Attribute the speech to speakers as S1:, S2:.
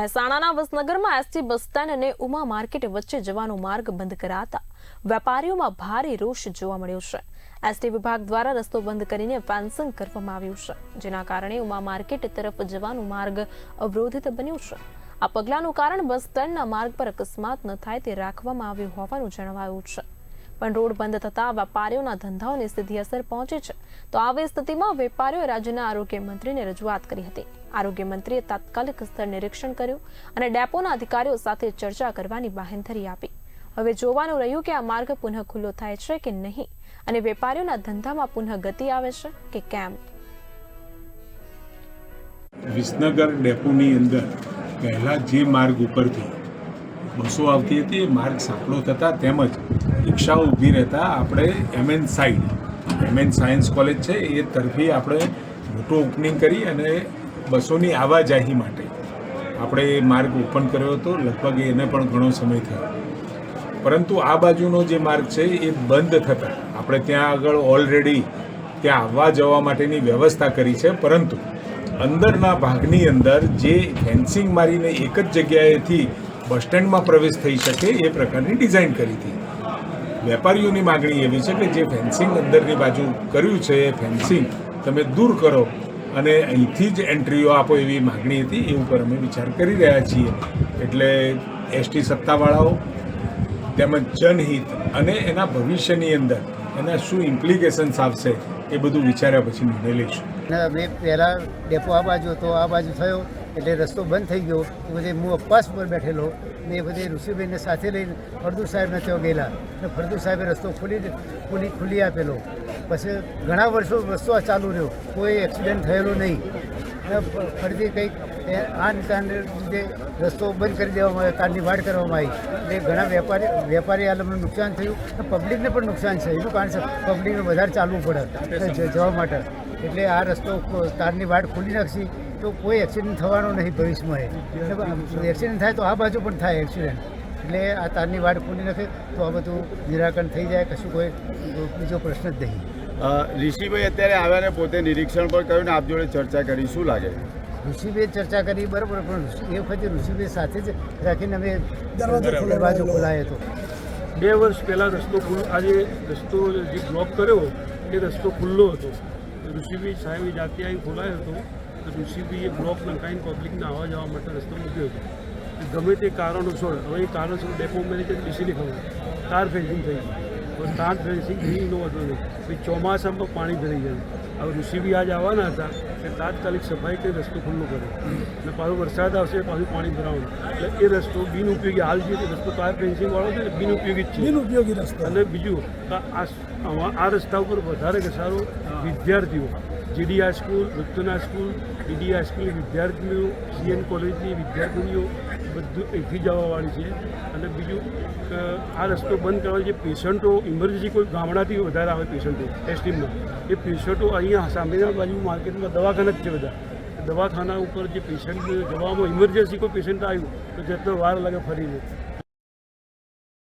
S1: મહેસાણાના વસનગરમાં ST bus stand અને Uma market વચ્ચે જવાનો માર્ગ બંધ કરાતા વેપારીઓમાં ભારે રોષ જોવા મળ્યો છે. એસટી વિભાગ દ્વારા રસ્તો બંધ કરીને ફેન્સિંગ કરવામાં આવ્યું છે, જેના કારણે ઉમા માર્કેટ તરફ જવાનો માર્ગ અવરોધિત બન્યો છે. આ પગલાંનું કારણ બસ સ્ટેન્ડના માર્ગ પર અકસ્માત ન થાય તે રાખવામાં આવ્યું હોવાનું જણાવાયું છે. પણ રોડ બંધ થતા વેપારીઓના ધંધાઓને સીધી અસર પહોંચી છે. તો આવી સ્થિતિમાં વેપારીઓએ રાજ્યના આરોગ્ય મંત્રીને રજૂઆત કરી હતી. આરોગ્ય મંત્રીએ તાત્કાલિક સ્થળ નિરીક્ષણ કર્યું અને ડેપોના અધિકારીઓ સાથે ચર્ચા કરવાની બાહેંધરી આપી. હવે જોવાનું રહ્યું કે આ માર્ગ પુનઃ ખુલ્લો થાય છે કે નહીં અને વેપારીઓના ધંધામાં પુનઃ ગતિ આવે છે કે કેમ?
S2: વિસનગર ડેપોની અંદર પહેલાં જે માર્ગ ઉપરથી બસો આવતી હતી, એ માર્ગ સાંકડો થતા તેમજ રિક્ષાઓ ઊભી રહેતા આપણે MN side MN science college છે, એ તરફી આપણે મોટો ઓપનિંગ કરી અને બસોની આવાજાહી માટે આપણે એ માર્ગ ઓપન કર્યો હતો, લગભગ એને પણ ઘણો સમય થયો. પરંતુ આ બાજુનો જે માર્ગ છે, એ બંધ થતાં આપણે ત્યાં આગળ ઓલરેડી ત્યાં આવવા જવા માટેની વ્યવસ્થા કરી છે, પરંતુ અંદરના ભાગની અંદર જે ફેન્સિંગ મારીને એક જ જગ્યાએથી બસ સ્ટેન્ડમાં પ્રવેશ થઈ શકે એ પ્રકારની ડિઝાઇન કરી હતી. વેપારીઓની માગણી એવી છે કે જે ફેન્સિંગ અંદરની બાજુ કર્યું છે, એ ફેન્સિંગ તમે દૂર કરો. અને અહીંથી જ એન્ટ્રીઓ આપો એવી માગણી હતી, એ ઉપર અમે વિચાર કરી રહ્યા છીએ. એટલે એસટી સત્તાવાળાઓ તેમજ જનહિત અને એના ભવિષ્યની અંદર એના શું ઇમ્પ્લિકેશન્સ આવશે, એ બધું વિચાર્યા પછી નિર્ણય લઈશું.
S3: મેં પહેલાં ડેપો આ બાજુ હતો, આ બાજુ થયો. એટલે રસ્તો બંધ થઈ ગયો. એ બધે હું અપવાસ પર બેઠેલો. ને એ બધે ઋષિભાઈને સાથે લઈને ફરદુ સાહેબને ત્યાં ગયેલા. અને ફરદુ સાહેબે રસ્તો ખોલી ખોલી ખુલ્લી આપેલો. પછી ઘણા વર્ષો રસ્તો આ ચાલુ રહ્યો. કોઈ એક્સિડન્ટ થયેલો નહીં. અને ફરીથી કંઈક એ આ કારણે લીધે રસ્તો બંધ કરી દેવામાં આવ્યો કારની વાડ કરવામાં આવી. એટલે ઘણા વેપારી વેપારી આલમને નુકસાન થયું. અને પબ્લિકને પણ નુકસાન છે. એનું કારણ છે પબ્લિકને વધારે ચાલવું પડે. જવા માટે. એટલે આ રસ્તો કારની તારની વાડ ખોલી નાખશી. તો કોઈ એક્સિડન્ટ થવાનો નહીં ભવિષ્યમાં એ. એક્સિડન્ટ થાય તો આ બાજુ પણ થાય એક્સિડન્ટ એટલે આ તારની વાડ ખોલી નાખે તો આ બધું નિરાકરણ થઈ જાય કશું કોઈ બીજો પ્રશ્ન જ નહીં.
S4: ઋષિભાઈ અત્યારે આવ્યા ને પોતે નિરીક્ષણ પર કર્યું ને આપ જોડે ચર્ચા કરી શું લાગે?
S3: ઋષિભાઈ ચર્ચા કરી બરાબર પણ ઋષિ- એ વખતે ઋષિભાઈ સાથે જ રાખીને અમે દરવાજો ખોલાયો. હતો.
S5: બે વર્ષ પહેલાં રસ્તો ખુલ્લો આજે રસ્તો જે બ્લોક કર્યો એ રસ્તો ખુલ્લો હતો. ઋષિભાઈ સાહેબે જાતે આવી ખોલાયો હતો. તો ઋષિભાઈએ બ્લોક નંખાઈને પબ્લિકને આવવા જવા માટે રસ્તો મૂક્યો હતો ગમે તે કારણોસર હવે એ કારણોસર ડેપો મેનેજર ડીસીને ખબર તાર ફેન્સિંગ થઈ ગઈ તાર ફેન્સિંગ થઈ નો હતો નહીં. પછી ચોમાસામાં પાણી ભરાઈ જાય હવે ઋષિભાઈ આજ આવવાના હતા કે તાત્કાલિક સફાઈ કરી રસ્તો ખુલ્લો કરે. અને પાછો વરસાદ આવશે પાછું પાણી ભરાવાનું. એટલે એ રસ્તો બિનઉપયોગી હાલ જે રસ્તો તાર ફેન્સિંગ વાળો છે ને બિનઉપયોગી છે.
S6: બિનઉપયોગી રસ્તો.
S5: અને બીજું આ આ આ રસ્તા ઉપર વધારે કે સારું વિદ્યાર્થીઓ જીડી સ્કૂલ વૃત્તના સ્કૂલ ડીડીઆર સ્કૂલ વિદ્યાર્થીઓ સીએન કોલેજની વિદ્યાર્થીનીઓ બધું અહીંથી જવાવાળી છે. અને બીજું આ રસ્તો બંધ કરવા જે પેશન્ટો ઇમરજન્સી કોઈ ગામડાથી વધારે આવે પેશન્ટો ટેસ્ટિંગમાં એ પેશન્ટો અહીંયા સામેના બાજુ માર્કેટમાં દવાખાના જ છે બધા. દવાખાના ઉપર જે પેશન્ટ જવામાં ઇમરજન્સી કોઈ પેશન્ટ આવ્યું, તો જતો વાર લાગે ફરીને.